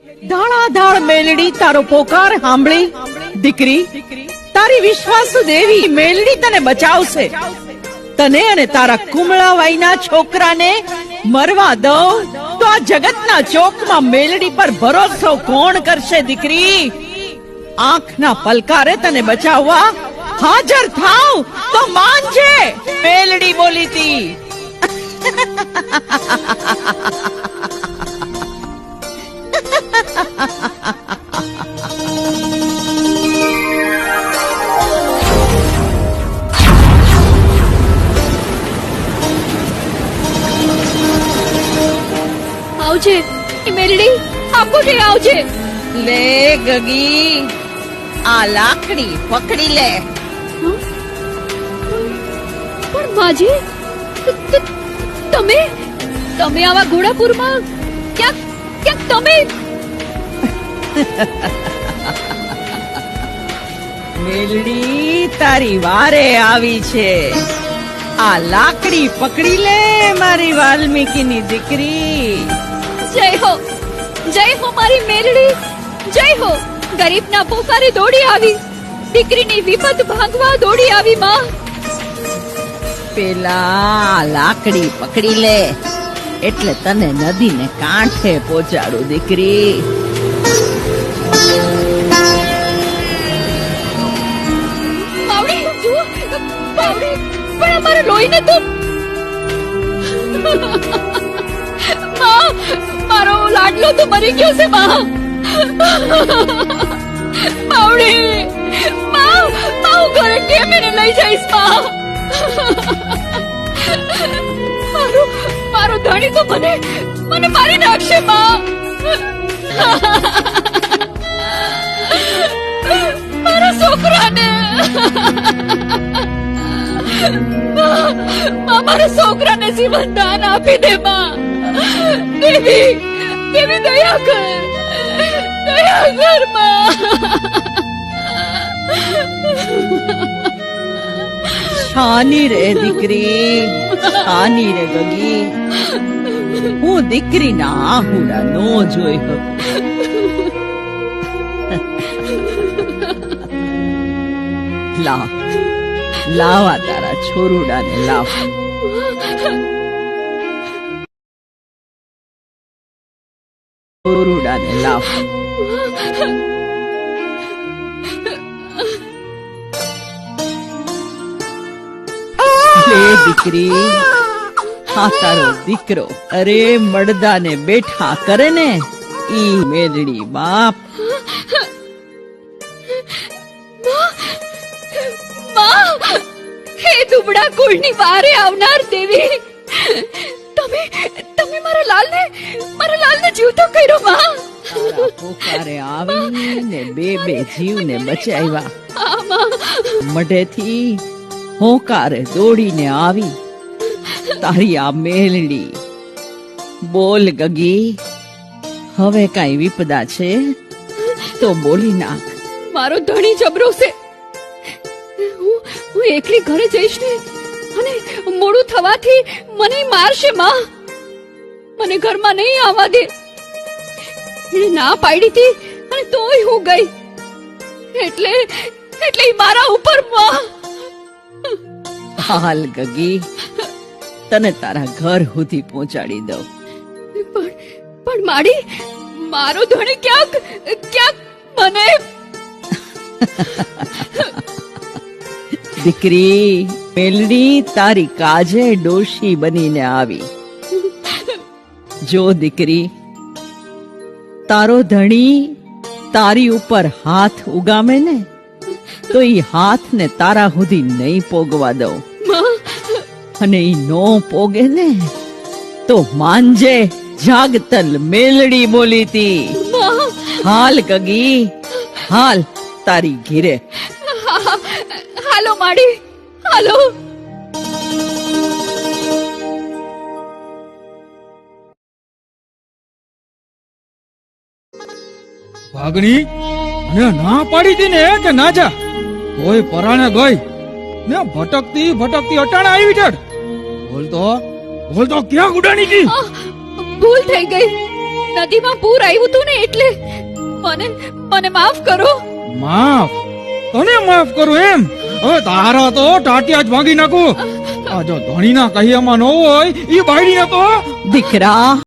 ધાળાધાળ મેલડી, તારો પોકાર સાંભળી. દીકરી, તારી વિશ્વાસુ દેવી મેલડી તને બચાવશે. તને અને તારા કુમળાવાઈના છોકરાને મરવા દઉં તો આ જગતના ચોકમાં મેલડી પર ભરોસો કોણ કરશે, દીકરી? આંખના પલકારે તને બચાવવા હાજર થાવ તો માનજે મેલડી બોલી તી. આવજે લે ગગી આ લાકડી પકડી લે. પણ માજી તમે તમે આવા ઘોડાપુરમાં ક્યાંક ક્યાંક તમે મેલડી તારી વારે આવી છે. આ લાકડી પકડી લે મારી વાલ્મીકીની દીકરી. જય હો જય હો મારી મેલડી જય હો. ગરીબના પોકારે દોડી આવી દીકરીની વિપત ભાંગવા દોડી આવી માં. પેલા લાકડી પકડી લે એટલે તને નદીને કાંઠે પહોંચાડું દીકરી. મારો લાડલો તો મરી ગયો છે, માં. પાવડી માં હું ઘરે કેમ એને લઈ જઈશ, માં. મારો મારો ધણી તો મને મને મારી નાખશે, માં. મારા છોકરાને. મારા છોકરાને જીવન દાન આપી દે, માં. દેવી દેવી, દયા કર. દયા કર, માં. શાની રે દીકરી છાની રે ગગી. હું દીકરીના આહુડા નો જોઈ શકું. લાવ. લાવા તારા છોરુડાને લાવ. છોરુડાને લાવ. દીકરી હા તારો દીકરો અરે મડદાને બેઠા કરે ને. ઈ મેદડી બાપ. હે કુળની વારે આવનાર દેવી. તમે તમે મારા લાલને મારા લાલને જીવતો કર્યો માં. પોકારે આવીને બે બે જીવને બચાવ્યા. મઢેથી હોકારે દોડીને આવી. તારી આ મેલડી. બોલ ગગી. હવે કાંઈ વિપદા છે? તો બોલી નાખ. મારો ધણી જબરો છે. હું હું એકલી ઘરે જઈશ ને? અને મોડું થવાથી મને મારશે માં. મને ઘરમાં નહીં આવવા દે. એને ના પાડી હતી અને તોય હું ગઈ. એટલે એટલે મારા ઉપરમાં. હાલ ગગી તને તારા ઘર સુધી પહોંચાડી દઉં. પણ પણ માડી મારો ધણી ક્યાંક ક્યાંક મને દીકરી, મેલડી તારી કાજે ડોશી બનીને આવી. જો દીકરી, તારો ધણી તારી ઉપર હાથ ઉગામે ને, તો હાથ હાથને તારા સુધી નહીં પોગવા દઉં. અને એ નો પોગે ને, તો માંજે જાગતલ મેલડી બોલીતી હાલ કગી હાલ તારી ઘીરે હાલો માડી હાલો. ભાગણી ને ના પાડી હતી ને કે ના જા. કોઈ પરાણે ગઈ. ને ભટકતી ભટકતી અટાણે આવી ચડ બોલ તો બોલ તો ક્યાં ઉડાણી ગઈ? ભૂલ થઈ ગઈ. નદીમાં પૂર આવ્યું હતું ને એટલે મને મને માફ કરો. માફ? તને માફ કરું એમ? હવે તારા તો ટાટિયા જ ભાંગી નાખું. આ જો ધણીના કહ્યામાં ન હોય એ બાયડીને તો દીકરા.